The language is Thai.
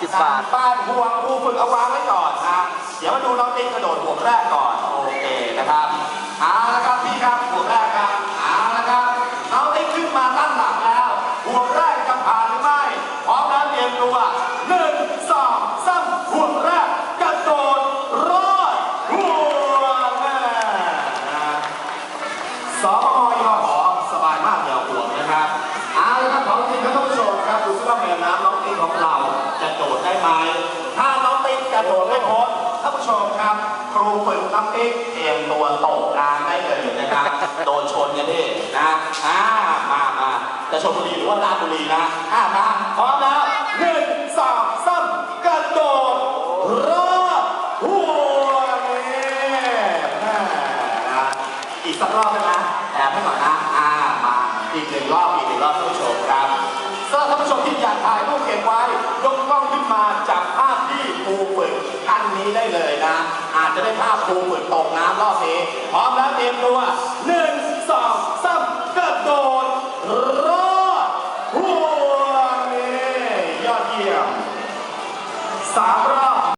สิบาทบ้านห่วงครูฝึกเอาวางไว้ก่อนนะเดี๋ยวมาดูน้องติ๊กกระโดดห่วงแรกก่อน ผู้ชมครับ ครูฝึกน้องติ๊กเตรียมตัวตกน้ำได้เลยนะครับ โดนชนกันดินะอ่ามามาจะชลบุรีหรือว่าราชบุรีนะอ่ามาพร้อมแล้วหนึ่งสองสามกระโดดรอดห่วงนี่แม่นะอีกสักรอบได้ไหมแอบให้ก่อนนะอ่ามาอีกหนึ่งรอบอีกหนึ่งรอบท่านผู้ชมครับี้ได้เลยนะ อาจจะได้ภาพครูฝึกตกน้ำรอบนี้ พร้อมแล้วเตรียมตัวหนึ่งสองสามกระโดดรอดหัวนี่ยอดเยี่ยมสามรอ